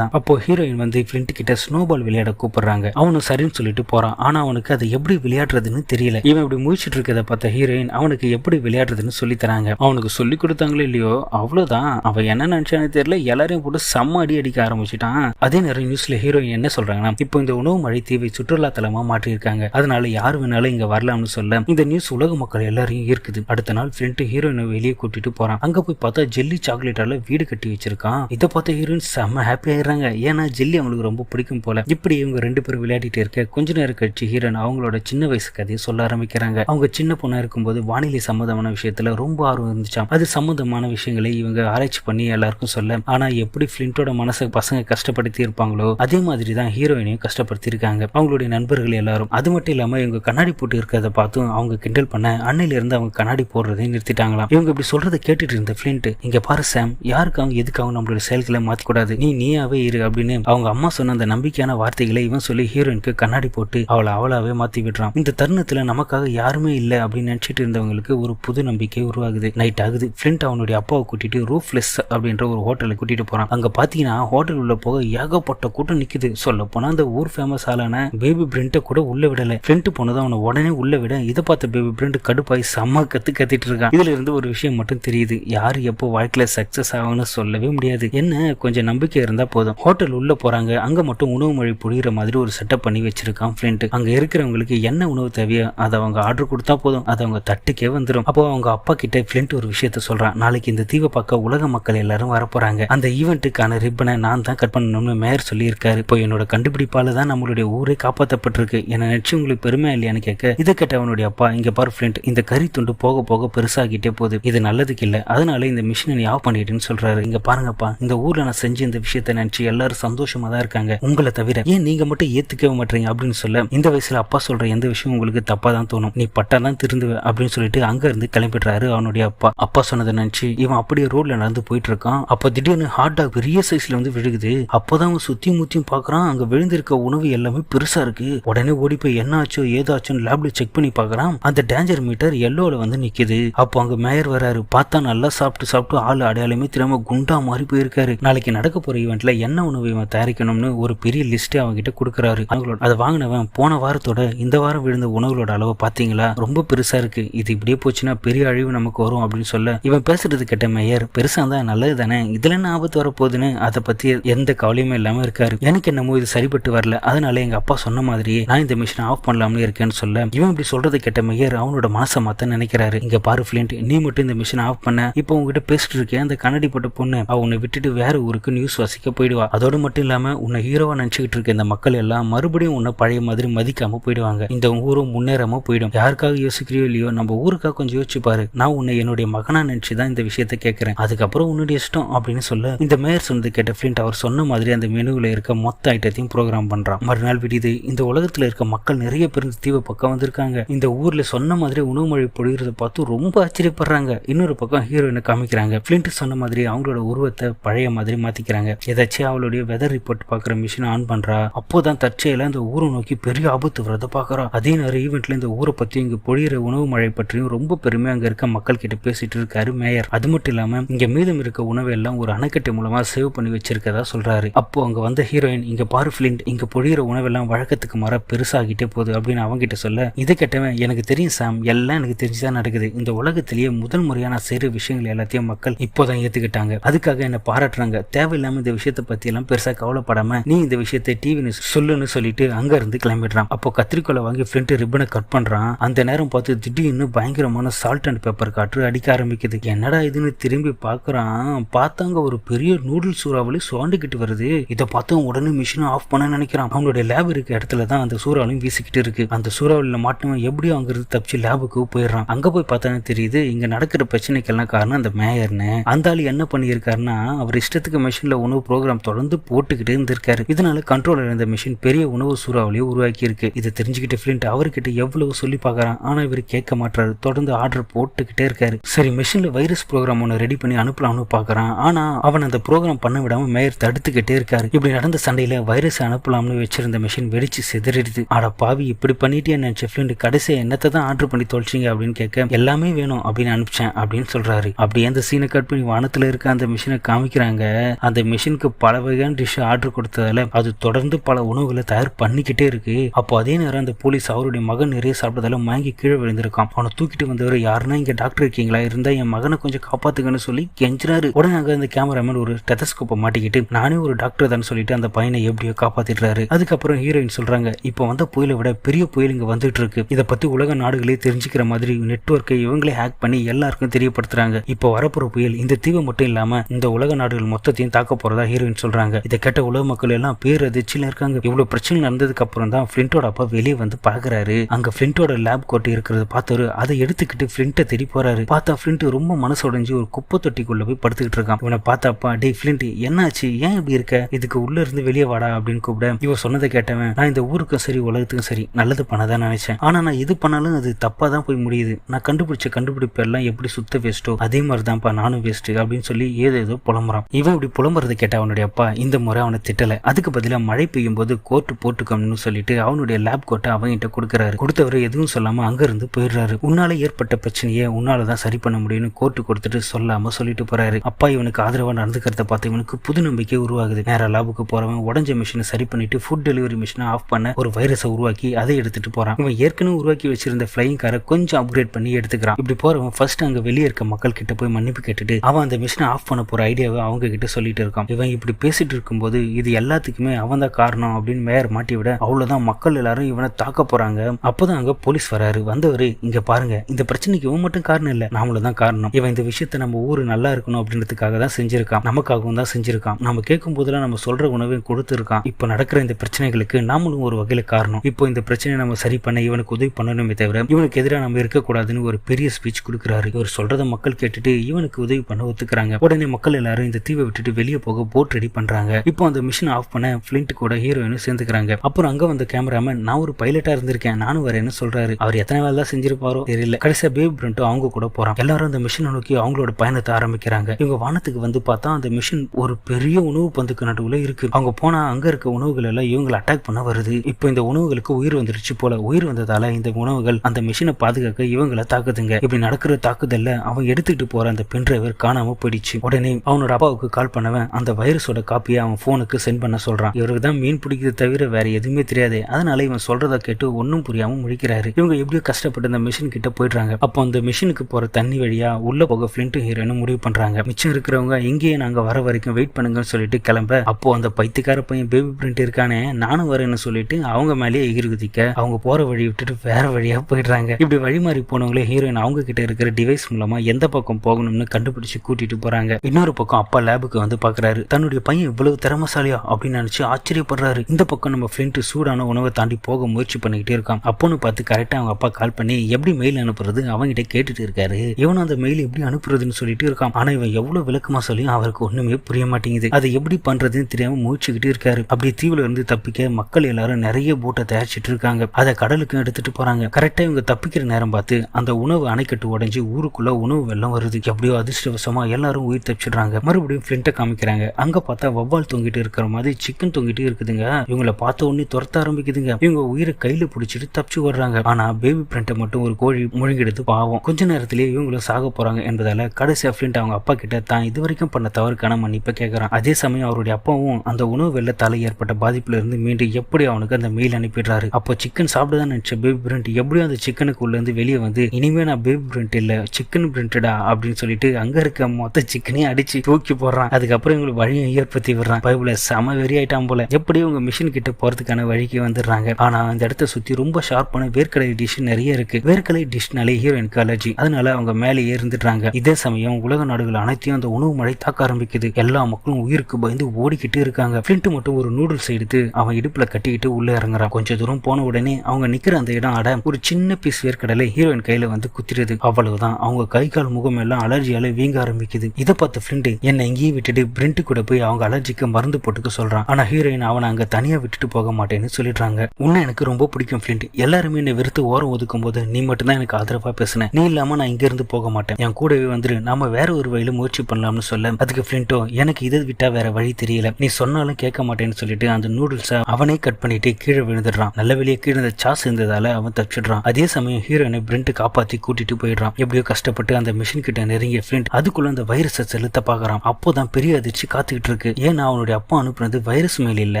S1: தான் அப்போ ஹீரோயின் வந்து ஃப்ளிண்ட் கிட்ட ஸ்னோபால் விளையாட கூப்பிடுறாங்க அவனும் சரின்னு சொல்லிட்டு போறான் ஆனா அவனுக்கு அதை எப்படி விளையாடுறதுன்னு தெரியல இவன் இப்படி முயற்சிட்டு இருக்கிறத பார்த்த ஹீரோயின் அவனுக்கு எப்படி விளையாடுறதுன்னு சொல்லி தராங்க அவனுக்கு சொல்லி கொடுத்தாங்களோ இல்லையோ அவ்வளவுதான் அவன் என்ன நினைச்சானே தெரியல எல்லாரையும் போட்டு செம்ம அடி அடிக்க ஆரம்பிச்சுட்டான் அதே நேரம் நியூஸ்ல ஹீரோயின் என்ன சொல்றாங்கன்னா இப்போ இந்த உணவு மழை தீவை சுற்றுலா தலமா மாற்றிருக்காங்க அதனால யார் வேணாலும் இங்க வரலாம்னு சொல்ல இந்த நியூஸ் உலக மக்கள் எல்லாரையும் ஈர்க்குது அடுத்த நாள் ஃப்ரெண்ட் ஹீரோயினை வெளியே கூட்டிட்டு போறான் அங்க போய் பார்த்தா ஜெல்லி சாக்லேட்டால வீடு கட்டி வச்சிருக்கான் இதை பார்த்த ஹீரோயின் செம்ம ஹாப்பி ஆயிடுறாங்க ஏன்னா ஜெல்லி அவங்களுக்கு ரொம்ப பிடிக்கும் போல இப்படி இவங்க ரெண்டு பேரும் விளையாடிட்டு இருக்க கொஞ்ச நேரம் கழிச்சு ஹீரோன் அவங்களோட சின்ன வயசு கதையை சொல்ல ஆரம்பிக்கிறாங்க அவங்க சின்ன பொண்ணா இருக்கும்போது வானிலை சம்பந்தமான விஷயத்துல ரொம்ப ஆர்வம் இருந்துச்சாம் அது சம்பந்தமான விஷயங்களை இவங்க ஆராய்ச்சி பண்ணி எல்லாருக்கும் சொல்ல தெரியல ஆனா எப்படி ஃபிளின்ட்டோட மனசை பசங்க கஷ்டப்படுத்தி இருப்பாங்களோ அதே மாதிரி தான் ஹீரோயினையும் கஷ்டப்படுத்தி இருக்காங்க அவங்களுடைய நண்பர்கள் எல்லாரும் அது மட்டும் இல்லாம இவங்க கண்ணாடி போட்டு இருக்கிறத பார்த்தும் அவங்க கிண்டல் பண்ண அன்னையில இருந்து அவங்க கண்ணாடி போடுறதையும் நிறுத்திட்டாங்களாம் இவங்க இப்படி சொல்றதை கேட்டுட்டு இருந்த ஃபிளின்ட் இங்க பாரு சாம் யாருக்காக எதுக்காக நம்மளோட செயல்களை கூடாது நீ நீயாவே இரு அப்படின்னு அவங்க அம்மா சொன்ன அந்த நம்பிக்கையான வார்த்தைகளை இவன் சொல்லி ஹீரோயினுக்கு கண்ணாடி போட்டு அவளை அவளாவே மாத்தி விடுறான் இந்த தருணத்துல நமக்காக யாருமே இல்லை அப்படின்னு நினைச்சிட்டு இருந்தவங்களுக்கு ஒரு புது நம்பிக்கை உருவாகுது நைட் ஆகுது ஃபிளின்ட் அவனுடைய அப்பாவை கூட்டிட்டு ரூஃப்லெஸ் அப்படின்ற ஒரு ஹோட்டல் ஹோட்டலுக்கு கூட்டிகிட்டு போகிறான் அங்கே பார்த்தீங்கன்னா ஹோட்டல் உள்ள போக ஏகப்பட்ட கூட்டம் நிக்குது சொல்ல போனா அந்த ஊர் ஃபேமஸ் ஆளான பேபி பிரிண்ட கூட உள்ள விடலை பிரிண்ட் போனதும் அவனை உடனே உள்ளே விட இதை பார்த்த பேபி பிரிண்ட் கடுப்பாய் செம்ம கற்று கத்திட்டு இருக்கான் இதுல இருந்து ஒரு விஷயம் மட்டும் தெரியுது யார் எப்போ வாழ்க்கையில் சக்ஸஸ் ஆகும்னு சொல்லவே முடியாது என்ன கொஞ்சம் நம்பிக்கை இருந்தால் போதும் ஹோட்டல் உள்ளே போகிறாங்க அங்கே மட்டும் உணவு மொழி புரிகிற மாதிரி ஒரு செட்டப் பண்ணி வச்சிருக்கான் பிரிண்ட் அங்கே இருக்கிறவங்களுக்கு என்ன உணவு தேவையோ அதை அவங்க ஆர்டர் கொடுத்தா போதும் அதை அவங்க தட்டுக்கே வந்துடும் அப்போ அவங்க அப்பா கிட்ட ஃப்ரெண்ட் ஒரு விஷயத்த சொல்கிறான் நாளைக்கு இந்த தீவை பார்க்க உலக மக்கள் எல்லாரும் வரப்போகிறாங்க போறாங்க அந்த ஈவெண்ட்டுக்கான ரிப்பனை நான் தான் கட் பண்ணணும்னு மேயர் சொல்லியிருக்காரு இப்போ என்னோட கண்டுபிடிப்பால தான் நம்மளுடைய ஊரே காப்பாற்றப்பட்டிருக்கு என நினைச்சு உங்களுக்கு பெருமை இல்லையான்னு கேட்க இதை கேட்ட அவனுடைய அப்பா இங்க பார் ஃப்ரெண்ட் இந்த கறி துண்டு போக போக பெருசாகிட்டே போகுது இது நல்லதுக்கு இல்லை அதனால இந்த மிஷினை நீ ஆஃப் பண்ணிட்டேன்னு சொல்றாரு இங்க பாருங்கப்பா இந்த ஊர்ல நான் செஞ்சு இந்த விஷயத்த நினைச்சு எல்லாரும் சந்தோஷமா தான் இருக்காங்க உங்களை தவிர ஏன் நீங்க மட்டும் ஏத்துக்கவே மாட்டீங்க அப்படின்னு சொல்ல இந்த வயசுல அப்பா சொல்ற எந்த விஷயம் உங்களுக்கு தப்பா தான் தோணும் நீ பட்டா தான் திருந்து அப்படின்னு சொல்லிட்டு அங்க இருந்து கிளம்பிடுறாரு அவனுடைய அப்பா அப்பா சொன்னதை நினைச்சு இவன் அப்படியே ரோட்ல நடந்து போயிட்டு இருக்கான் அப்போ திடீர்னு ஹாட் டாக் பெரிய சைஸ்ல வந்து விழுகுது அப்பதான் அவன் சுத்தி முத்தியும் பாக்குறான் அங்க விழுந்திருக்க உணவு எல்லாமே பெருசா இருக்கு உடனே ஓடி போய் என்ன ஆச்சோ ஏதாச்சும் லேப்ல செக் பண்ணி பாக்குறான் அந்த டேஞ்சர் மீட்டர் எல்லோல வந்து நிக்குது அப்போ அங்க மேயர் வராரு பார்த்தா நல்லா சாப்பிட்டு சாப்பிட்டு ஆள் அடையாளமே திரும்ப குண்டா மாறி போயிருக்காரு நாளைக்கு நடக்க போற ஈவெண்ட்ல என்ன உணவு இவன் தயாரிக்கணும்னு ஒரு பெரிய லிஸ்ட் அவங்க கிட்ட கொடுக்குறாரு அவங்களோட அதை வாங்கினவன் போன வாரத்தோட இந்த வாரம் விழுந்த உணவுகளோட அளவை பாத்தீங்களா ரொம்ப பெருசா இருக்கு இது இப்படியே போச்சுன்னா பெரிய அழிவு நமக்கு வரும் அப்படின்னு சொல்ல இவன் பேசுறது கேட்ட மேயர் பெருசா இருந்தா நல்லது தானே இது எதுலன்னு ஆபத்து வரப்போகுதுன்னு அதை பற்றி எந்த கவலையுமே இல்லாமல் இருக்காரு எனக்கு என்னமோ இது சரிப்பட்டு வரல அதனால எங்கள் அப்பா சொன்ன மாதிரியே நான் இந்த மிஷினை ஆஃப் பண்ணலாம்னு இருக்கேன்னு சொல்ல இவன் இப்படி சொல்றது கேட்ட மையர் அவனோட மனசை மாத்த நினைக்கிறாரு இங்கே பாரு ஃபிளின்ட் நீ மட்டும் இந்த மிஷினை ஆஃப் பண்ண இப்போ உங்ககிட்ட பேசிட்டு இருக்கேன் அந்த கண்ணாடி போட்ட பொண்ணு அவ உன்னை விட்டுட்டு வேற ஊருக்கு நியூஸ் வாசிக்க போயிடுவா அதோடு மட்டும் இல்லாமல் உன்னை ஹீரோவா நினச்சிக்கிட்டு இருக்க இந்த மக்கள் எல்லாம் மறுபடியும் உன்னை பழைய மாதிரி மதிக்காம போயிடுவாங்க இந்த ஊரும் முன்னேறாம போயிடும் யாருக்காக யோசிக்கிறியோ இல்லையோ நம்ம ஊருக்காக கொஞ்சம் யோசிச்சு பாரு நான் உன்னை என்னுடைய மகனா நினச்சி தான் இந்த விஷயத்த கேட்குறேன் அதுக்கப்புறம் உன்னுடைய இஷ்டம் அப்படின்னு அப்படின்னு சொல்ல இந்த மேயர் சொன்னது கேட்ட ஃபிளின்ட் அவர் சொன்ன மாதிரி அந்த மெனுவில் இருக்க மொத்த ஐட்டத்தையும் ப்ரோக்ராம் பண்ணுறான் மறுநாள் விடியுது இந்த உலகத்தில் இருக்க மக்கள் நிறைய பேர் இந்த தீவை பக்கம் வந்திருக்காங்க இந்த ஊரில் சொன்ன மாதிரி உணவு மொழி பொழிகிறத பார்த்து ரொம்ப ஆச்சரியப்படுறாங்க இன்னொரு பக்கம் ஹீரோயினை காமிக்கிறாங்க ஃபிளின்ட் சொன்ன மாதிரி அவங்களோட உருவத்தை பழைய மாதிரி மாற்றிக்கிறாங்க ஏதாச்சும் அவளுடைய வெதர் ரிப்போர்ட் பார்க்குற மிஷின் ஆன் பண்ணுறா அப்போதான் தற்செயல இந்த ஊரை நோக்கி பெரிய ஆபத்து வரத பார்க்குறோம் அதே நேரம் ஈவெண்ட்ல இந்த ஊரை பற்றி இங்கே பொழியிற உணவு மழை பற்றியும் ரொம்ப பெருமையாக அங்கே இருக்க மக்கள் கிட்ட பேசிட்டு இருக்காரு மேயர் அது மட்டும் இல்லாமல் இங்கே மீதம் இருக்க உணவு எல்லாம் ஒரு அணைக்கட்டு மூலமாக சேவ் பண்ணி வச்சிருக்கதா சொல்கிறாரு அப்போ அங்கே வந்த ஹீரோயின் இங்கே பாரு பிளிண்ட் இங்கே பொழியிற உணவெல்லாம் வழக்கத்துக்கு மாற பெருசாகிட்டே போகுது அப்படின்னு கிட்ட சொல்ல இது கெட்டவன் எனக்கு தெரியும் சாம் எல்லாம் எனக்கு தெரிஞ்சுதான் நடக்குது இந்த உலகத்திலேயே முதல் முறையான சிறு விஷயங்கள் எல்லாத்தையும் மக்கள் இப்போதான் ஏற்றுக்கிட்டாங்க அதுக்காக என்னை பாராட்டுறாங்க தேவையில்லாமல் இந்த விஷயத்தை எல்லாம் பெருசாக கவலைப்படாமல் நீ இந்த விஷயத்தை டிவி சொல்லுன்னு சொல்லிட்டு அங்கேருந்து கிளம்பிடுறான் அப்போ கத்திரிக்கோளை வாங்கி பிளிண்ட் ரிப்பனை கட் பண்ணுறான் அந்த நேரம் பார்த்து திடீர்னு பயங்கரமான சால்ட் அண்ட் பேப்பர் காற்று அடிக்க ஆரம்பிக்குது என்னடா இதுன்னு திரும்பி பார்க்குறான் பார்த்தாங்க அங்க ஒரு பெரிய நூடுல் சூறாவளி சுவாண்டிக்கிட்டு வருது இதை பார்த்து உடனே மிஷினை ஆஃப் பண்ண நினைக்கிறான் அவங்களுடைய லேப் இருக்க இடத்துல தான் அந்த சூறாவளியும் வீசிக்கிட்டு இருக்கு அந்த சூறாவளியில மாட்டவன் எப்படியோ அங்கிருந்து தப்பிச்சு லேபுக்கு போயிடுறான் அங்க போய் பார்த்தானே தெரியுது இங்க நடக்கிற பிரச்சனைக்கெல்லாம் காரணம் அந்த மேயர்னு அந்த ஆள் என்ன பண்ணியிருக்காருன்னா அவர் இஷ்டத்துக்கு மிஷின்ல உணவு ப்ரோக்ராம் தொடர்ந்து போட்டுக்கிட்டு இருந்திருக்காரு இதனால கண்ட்ரோல் இருந்த மிஷின் பெரிய உணவு சூறாவளியை உருவாக்கி இருக்கு இதை தெரிஞ்சுக்கிட்டு ஃபிளின்ட் அவர்கிட்ட எவ்வளவு சொல்லி பார்க்கறான் ஆனா இவர் கேட்க மாட்டாரு தொடர்ந்து ஆர்டர் போட்டுக்கிட்டே இருக்காரு சரி மிஷின்ல வைரஸ் ப்ரோக்ராம் ஒன்று ரெடி பண்ணி அனுப்பலாம்னு பாக்குறான் ஆனா ஆனா அவன் அந்த ப்ரோக்ராம் பண்ண விடாம மேயர் தடுத்துக்கிட்டே இருக்காரு இப்படி நடந்த சண்டையில வைரஸ் அனுப்பலாம்னு வச்சிருந்த மிஷின் வெடிச்சு சிதறிடுது ஆட பாவி இப்படி பண்ணிட்டே என்ன செஃப்லின் கடைசி என்னத்தை தான் ஆர்டர் பண்ணி தொலைச்சிங்க அப்படின்னு கேட்க எல்லாமே வேணும் அப்படின்னு அனுப்பிச்சேன் அப்படின்னு சொல்றாரு அப்படியே அந்த சீனை கட் பண்ணி வானத்துல இருக்க அந்த மிஷினை காமிக்கிறாங்க அந்த மிஷினுக்கு பல வகையான டிஷ் ஆர்டர் கொடுத்ததால அது தொடர்ந்து பல உணவுகளை தயார் பண்ணிக்கிட்டே இருக்கு அப்போ அதே நேரம் அந்த போலீஸ் அவருடைய மகன் நிறைய சாப்பிட்டதால மயங்கி கீழே விழுந்திருக்கான் அவனை தூக்கிட்டு வந்தவர் யாருன்னா இங்க டாக்டர் இருக்கீங்களா இருந்தா என் மகனை கொஞ்சம் காப்பாத்துக்கன்னு சொல்லி கெஞ்சினாரு உடனே அந்த வந்து கேமராமேன் ஒரு டெதஸ்கோப்பை மாட்டிக்கிட்டு நானே ஒரு டாக்டர் தான் சொல்லிட்டு அந்த பையனை எப்படியோ காப்பாத்திடுறாரு அதுக்கப்புறம் ஹீரோயின் சொல்றாங்க இப்போ வந்த புயலை விட பெரிய புயல் இங்க வந்துட்டு இருக்கு இதை பத்தி உலக நாடுகளே தெரிஞ்சுக்கிற மாதிரி நெட்ஒர்க்கை இவங்களே ஹேக் பண்ணி எல்லாருக்கும் தெரியப்படுத்துறாங்க இப்போ வரப்போற புயல் இந்த தீவை மட்டும் இல்லாம இந்த உலக நாடுகள் மொத்தத்தையும் தாக்க போறதா ஹீரோயின் சொல்றாங்க இதை கேட்ட உலக மக்கள் எல்லாம் பேர் அதிர்ச்சியில இருக்காங்க இவ்வளவு பிரச்சனை நடந்ததுக்கு அப்புறம் தான் பிளின்டோட அப்பா வெளியே வந்து பாக்குறாரு அங்க பிளின்டோட லேப் கோட்டை இருக்கிறத பார்த்தாரு அதை எடுத்துக்கிட்டு பிளின்ட்டை தேடி போறாரு பார்த்தா பிளின்ட் ரொம்ப மனசு உடைஞ்சு ஒரு குப்பை தொட்டிக்குள்ள போய் படுத்துக்கிட்டு இருக்கான் அவனை பார்த்தப்பா டே ஃபிளிண்ட் என்னாச்சு ஏன் இப்படி இருக்க இதுக்கு உள்ள இருந்து வெளியே வாடா அப்படின்னு கூப்பிட இவன் சொன்னதை கேட்டவன் நான் இந்த ஊருக்கும் சரி உலகத்துக்கும் சரி நல்லது பண்ணதான் நினைச்சேன் ஆனா நான் எது பண்ணாலும் அது தப்பா தான் போய் முடியுது நான் கண்டுபிடிச்ச கண்டுபிடிப்பு எல்லாம் எப்படி சுத்த வேஸ்ட்டோ அதே மாதிரி தான்ப்பா நானும் வேஸ்ட் அப்படின்னு சொல்லி ஏதோ ஏதோ புலம்புறான் இவன் இப்படி புலம்புறதை கேட்ட அவனுடைய அப்பா இந்த முறை அவனை திட்டல அதுக்கு பதிலாக மழை பெய்யும் போது கோர்ட்டு போட்டுக்கணும்னு சொல்லிட்டு அவனுடைய லேப் கோட்டை அவன்கிட்ட கொடுக்குறாரு கொடுத்தவர் எதுவும் சொல்லாம அங்கிருந்து போயிடுறாரு உன்னால ஏற்பட்ட பிரச்சனையை உன்னால தான் சரி பண்ண முடியும்னு கோர்ட்டு கொடுத்துட்டு சொல்லாம சொல்லிட்டு போறாரு அப்பா இவனுக்கு ஆதரவாக நடந்துக்கிறத பார்த்து இவனுக்கு புது நம்பிக்கை உருவாகுது நேராக லாபுக்கு போகிறவன் உடஞ்ச மிஷினை சரி பண்ணிட்டு ஃபுட் டெலிவரி மிஷினை ஆஃப் பண்ண ஒரு வைரஸை உருவாக்கி அதை எடுத்துட்டு போறான் இவன் ஏற்கனவே உருவாக்கி வச்சிருந்த ஃபிளைங் காரை கொஞ்சம் அப்கிரேட் பண்ணி எடுத்துக்கிறான் இப்படி போறவன் ஃபர்ஸ்ட் அங்க வெளியே இருக்க மக்கள் கிட்ட போய் மன்னிப்பு கேட்டுட்டு அவன் அந்த மிஷினை ஆஃப் பண்ண போற ஐடியாவை அவங்க கிட்ட சொல்லிட்டு இருக்கான் இவன் இப்படி பேசிட்டு இருக்கும்போது இது எல்லாத்துக்குமே அவன் தான் காரணம் அப்படின்னு மேயர் மாட்டி விட அவ்வளவுதான் மக்கள் எல்லாரும் இவனை தாக்க போறாங்க அப்போதான் அங்க போலீஸ் வராரு வந்தவர் இங்க பாருங்க இந்த பிரச்சனைக்கு இவன் மட்டும் காரணம் இல்லை நாமளும் தான் காரணம் இவன் இந்த விஷயத்த நம்ம ஊர் நல்லா இருக்கணும் அப்படின்றதுக்காக தான் செஞ்சிருக்கான் நமக்காகவும் தான் செஞ்சிருக்கான் நம்ம கேட்கும் போதெல்லாம் நம்ம சொல்ற உணவையும் கொடுத்துருக்கான் இப்போ நடக்கிற இந்த பிரச்சனைகளுக்கு நாமளும் ஒரு வகையில காரணம் இப்போ இந்த பிரச்சனை நம்ம சரி பண்ண இவனுக்கு உதவி பண்ணணுமே தவிர இவனுக்கு எதிராக நம்ம இருக்கக்கூடாதுன்னு ஒரு பெரிய ஸ்பீச் கொடுக்குறாரு இவர் சொல்றத மக்கள் கேட்டுட்டு இவனுக்கு உதவி பண்ண ஒத்துக்கிறாங்க உடனே மக்கள் எல்லாரும் இந்த தீவை விட்டுட்டு வெளியே போக போட் ரெடி பண்றாங்க இப்போ அந்த மிஷின் ஆஃப் பண்ண பிளிண்ட் கூட ஹீரோயினும் சேர்ந்துக்கிறாங்க அப்புறம் அங்க வந்த கேமராமேன் நான் ஒரு பைலட்டா இருந்திருக்கேன் நானும் வரேன்னு சொல்றாரு அவர் எத்தனை வேலை தான் செஞ்சிருப்பாரோ தெரியல கடைசியா பேபி பிரிண்ட் அவங்க கூட போறான் எல்லாரும் அந்த மிஷினை நோக்கி அவங்களோட பயணத்தை ஆரம்பிக்கிறாங்க இவங்க வானத்துக்கு வந்து பார்த்தா அந்த மிஷின் ஒரு பெரிய உணவு பந்துக்கு நடுவில் இருக்குது அவங்க போனால் அங்கே இருக்க உணவுகள் எல்லாம் இவங்களை அட்டாக் பண்ண வருது இப்போ இந்த உணவுகளுக்கு உயிர் வந்துருச்சு போல உயிர் வந்ததால இந்த உணவுகள் அந்த மிஷினை பாதுகாக்க இவங்களை தாக்குதுங்க இப்படி நடக்கிற தாக்குதல்ல அவன் எடுத்துட்டு போற அந்த பெண் டிரைவர் காணாம போயிடுச்சு உடனே அவனோட அப்பாவுக்கு கால் பண்ணவன் அந்த வைரஸோட காப்பியை அவன் போனுக்கு சென்ட் பண்ண சொல்றான் இவருக்கு தான் மீன் பிடிக்கிறது தவிர வேற எதுவுமே தெரியாது அதனால இவன் சொல்றதை கேட்டு ஒன்னும் புரியாம முடிக்கிறாரு இவங்க எப்படியோ கஷ்டப்பட்டு அந்த மிஷின் கிட்ட போயிடுறாங்க அப்போ அந்த மிஷினுக்கு போற தண்ணி வழியா உள்ள போக பிளிண்ட் ஹீரோன்னு முடிவு பண்றாங்க மிச்சம் இருக்கிறவங்க சொல்கிறா எங்கேயே நாங்கள் வர வரைக்கும் வெயிட் பண்ணுங்கன்னு சொல்லிட்டு கிளம்ப அப்போ அந்த பைத்துக்கார பையன் பேபி பிரிண்ட் இருக்கானே நானும் வரேன்னு சொல்லிட்டு அவங்க மேலேயே எகிரி குதிக்க அவங்க போற வழி விட்டுட்டு வேற வழியாக போயிடுறாங்க இப்படி வழி மாறி போனவங்களே ஹீரோயின் அவங்க கிட்ட இருக்கிற டிவைஸ் மூலமாக எந்த பக்கம் போகணும்னு கண்டுபிடிச்சு கூட்டிட்டு போகிறாங்க இன்னொரு பக்கம் அப்பா லேபுக்கு வந்து பாக்குறாரு தன்னுடைய பையன் இவ்வளவு திறமசாலியா அப்படின்னு நினச்சி ஆச்சரியப்படுறாரு இந்த பக்கம் நம்ம ஃப்ளிண்ட் சூடான உணவை தாண்டி போக முயற்சி பண்ணிக்கிட்டே இருக்கான் அப்போன்னு பார்த்து கரெக்டாக அவங்க அப்பா கால் பண்ணி எப்படி மெயில் அனுப்புறது அவங்ககிட்ட கேட்டுட்டு இருக்காரு இவன் அந்த மெயில் எப்படி அனுப்புறதுன்னு சொல்லிட்டு இருக்கான் ஆனால் இவன் எவ்வளோ விளக்கமாக சொல்லியும் அவருக்கு ஒண்ணுமே புரிய மாட்டேங்குது அதை எப்படி பண்றதுன்னு தெரியாமல் முயற்சிக்கிட்டு இருக்காரு அப்படி தீவுல இருந்து தப்பிக்க மக்கள் எல்லாரும் நிறைய போட்டை தயாரிச்சிட்டு இருக்காங்க அதை கடலுக்கும் எடுத்துட்டு போறாங்க கரெக்டாக இவங்க தப்பிக்கிற நேரம் பார்த்து அந்த உணவு அணைக்கட்டு உடஞ்சி ஊருக்குள்ள உணவு வெள்ளம் வருது எப்படியோ அதிர்ஷ்டவசமா எல்லாரும் உயிர் தப்பிச்சிடுறாங்க மறுபடியும் ஃப்ளிண்ட்டை காமிக்கிறாங்க அங்க பார்த்தா வவ்வால் தொங்கிட்டு இருக்கிற மாதிரி சிக்கன் தொங்கிட்டு இருக்குதுங்க இவங்கள பார்த்த உடனே துரத்த ஆரம்பிக்குதுங்க இவங்க உயிரை கையில பிடிச்சிட்டு தப்பிச்சு வர்றாங்க ஆனா பேபி பிரிண்டை மட்டும் ஒரு கோழி முழுங்கிடுது பாவம் கொஞ்ச நேரத்திலேயே இவங்களும் சாக போறாங்க என்பதால கடைசியா ஃப்ளிண்ட் அவங்க அப்பா கிட்ட தான் இது வரைக்கும் பண்ண தவறுக்கான மன்னிப்பை கேட்குறான் அதே சமயம் அவருடைய அப்பாவும் அந்த உணவு தலை ஏற்பட்ட பாதிப்புல இருந்து மீண்டும் எப்படி அவனுக்கு அந்த மெயில் அனுப்பிடுறாரு அப்போ சிக்கன் சாப்பிட தான் நினச்ச பேபி பிரிண்ட் எப்படியும் அந்த சிக்கனுக்குள்ள இருந்து வெளியே வந்து இனிமே நான் பேபி பிரிண்ட் இல்லை சிக்கன் பிரிண்டடா அப்படின்னு சொல்லிட்டு அங்க இருக்க மொத்த சிக்கனையும் அடிச்சு தூக்கி போடுறான் அதுக்கப்புறம் இவங்களுக்கு வழியை ஏற்படுத்தி விடுறான் பைபிள செம வெறி ஆயிட்டான் போல எப்படி உங்க மிஷின் கிட்ட போறதுக்கான வழிக்கு வந்துடுறாங்க ஆனா அந்த இடத்த சுத்தி ரொம்ப ஷார்ப்பான வேர்க்கடலை டிஷ் நிறைய இருக்கு வேர்க்கடை டிஷ்னாலே ஹீரோயின் காலேஜ் அதனால அவங்க மேலே ஏறிந்துடுறாங்க இதே சமயம் உலக நாடுகள் அனைத்தையும் அந்த உணவு மழை தாக்க ஆரம்பிக்குது எல்லா மக்களும் உயிருக்கு பயந்து ஓடிக்கிட்டு இருக்காங்க பிளிண்ட் மட்டும் ஒரு நூடுல்ஸ் எடுத்து அவன் இடுப்புல கட்டிக்கிட்டு உள்ள இறங்குறான் கொஞ்ச தூரம் போன உடனே அவங்க நிக்கிற அந்த இடம் அட ஒரு சின்ன பீஸ் வேர்க்கடலை ஹீரோயின் கையில வந்து குத்திடுது அவ்வளவுதான் அவங்க கை கால் முகம் எல்லாம் அலர்ஜியால வீங்க ஆரம்பிக்குது இதை பார்த்த பிளிண்ட் என்னை இங்கேயே விட்டுட்டு பிரிண்ட் கூட போய் அவங்க அலர்ஜிக்கு மருந்து போட்டுக்க சொல்றான் ஆனா ஹீரோயின் அவனை அங்க தனியா விட்டுட்டு போக மாட்டேன்னு சொல்லிடுறாங்க உன்ன எனக்கு ரொம்ப பிடிக்கும் பிளிண்ட் எல்லாருமே என்னை வெறுத்து ஓரம் ஒதுக்கும் போது நீ மட்டும்தான் எனக்கு ஆதரவா பேசின நீ இல்லாம நான் இங்க இருந்து போக மாட்டேன் என் கூடவே வந்துரு நாம வேற ஒரு வழியில முயற்சி பண்ணலாம்னு சொல்ல அதுக்கு ஃப்ளின்ட்டோ எனக்கு இதை விட்டா வேற வழி தெரியல நீ சொன்னாலும் கேட்க மாட்டேன்னு சொல்லிட்டு அந்த நூடுல்ஸை அவனே கட் பண்ணிட்டு கீழே விழுந்துடுறான் நல்ல வெளியே கீழே இருந்த சாஸ் இருந்ததால அவன் தப்பிச்சிடுறான் அதே சமயம் ஹீரோனை பிரிண்ட் காப்பாத்தி கூட்டிட்டு போயிடுறான் எப்படியோ கஷ்டப்பட்டு அந்த மிஷின் கிட்ட நெருங்கிய ஃப்ளின்ட் அதுக்குள்ள அந்த வைரஸை செலுத்த பாக்குறான் அப்போதான் பெரிய அதிர்ச்சி காத்துக்கிட்டு இருக்கு ஏன்னா அவனுடைய அப்பா அனுப்புனது வைரஸ் மேல இல்ல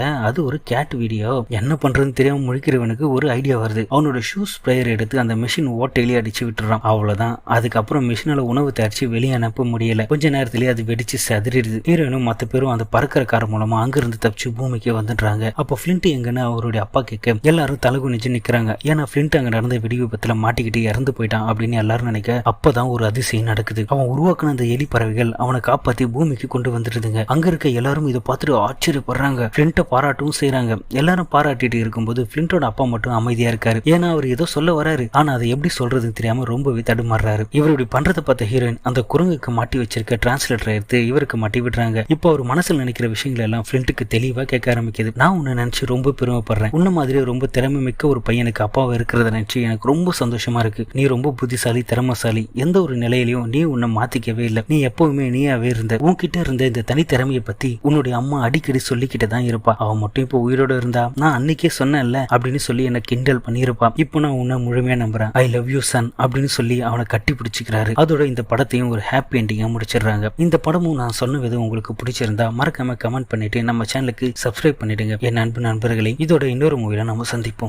S1: அது ஒரு கேட் வீடியோ என்ன பண்றதுன்னு தெரியாம முழிக்கிறவனுக்கு ஒரு ஐடியா வருது அவனோட ஷூ ஸ்ப்ரேயர் எடுத்து அந்த மிஷின் ஓட்டையிலேயே அடிச்சு விட்டுறான் அவ்வளவுதான் அதுக்கப்புறம் மிஷினால உணவு தயாரிச்சு வெளியே அனுப்ப முடியல கொஞ்ச நேரத்திலேயே அது வெடிச்சு செதறிடுது ஹீரோனும் மத்த பேரும் அந்த பறக்கிற கார் மூலமா அங்கிருந்து தப்பிச்சு பூமிக்கு வந்துடுறாங்க அப்போ பிளிண்ட் எங்கன்னு அவருடைய அப்பா கேட்க எல்லாரும் தலகுனிச்சு நிக்கிறாங்க ஏன்னா பிளிண்ட் அங்க நடந்த வெடி விபத்துல மாட்டிக்கிட்டு இறந்து போயிட்டான் அப்படின்னு எல்லாரும் நினைக்க அப்பதான் ஒரு அதிசயம் நடக்குது அவன் உருவாக்குன அந்த எலி பறவைகள் அவனை காப்பாத்தி பூமிக்கு கொண்டு வந்துடுதுங்க அங்க இருக்க எல்லாரும் இதை பார்த்துட்டு ஆச்சரியப்படுறாங்க பிளிண்ட்டை பாராட்டவும் செய்யறாங்க எல்லாரும் பாராட்டிட்டு இருக்கும்போது பிளிண்டோட அப்பா மட்டும் அமைதியா இருக்காரு ஏன்னா அவர் ஏதோ சொல்ல வராரு ஆனா அதை எப்படி சொல்றதுன்னு தெரியாம ரொம்பவே தடுமாறுறாரு இவருடைய பண்றதை பார்த்த ஹீரோயின் அந்த குரங்குக்கு மாட்டி வச்சிருக்க டிரான்ஸ்லேட்டர் கேரக்டரை எடுத்து இவருக்கு மட்டி விடுறாங்க இப்போ அவர் மனசுல நினைக்கிற விஷயங்கள் எல்லாம் ஃப்ளிண்ட்டுக்கு தெளிவா கேட்க ஆரம்பிக்குது நான் உன்னை நினைச்சு ரொம்ப பெருமைப்படுறேன் உன்ன மாதிரி ரொம்ப திறமை மிக்க ஒரு பையனுக்கு அப்பாவை இருக்கிறத நினைச்சு எனக்கு ரொம்ப சந்தோஷமா இருக்கு நீ ரொம்ப புத்திசாலி திறமசாலி எந்த ஒரு நிலையிலையும் நீ உன்னை மாத்திக்கவே இல்லை நீ எப்பவுமே நீயாவே இருந்த உன்கிட்ட இருந்த இந்த தனித்திறமையை பத்தி உன்னுடைய அம்மா அடிக்கடி சொல்லிக்கிட்டு தான் இருப்பா அவன் மட்டும் இப்போ உயிரோட இருந்தா நான் அன்னைக்கே சொன்னேன்ல அப்படின்னு சொல்லி என்னை கிண்டல் பண்ணிருப்பா இப்போ நான் உன்னை முழுமையா நம்புறேன் ஐ லவ் யூ சன் அப்படின்னு சொல்லி அவனை கட்டி பிடிச்சிக்கிறாரு அதோட இந்த படத்தையும் ஒரு ஹாப்பி என்டிங்கா முடிச்சிடுறாங்க இந்த படமும் நான் சொன்னது உங்களுக்கு பிடிச்சிருந்தா மறக்காம கமெண்ட் பண்ணிட்டு நம்ம சேனலுக்கு சப்ஸ்கிரைப் பண்ணிடுங்க என் அன்பு நண்பர்களை இதோட இன்னொரு மூவில நம்ம சந்திப்போம்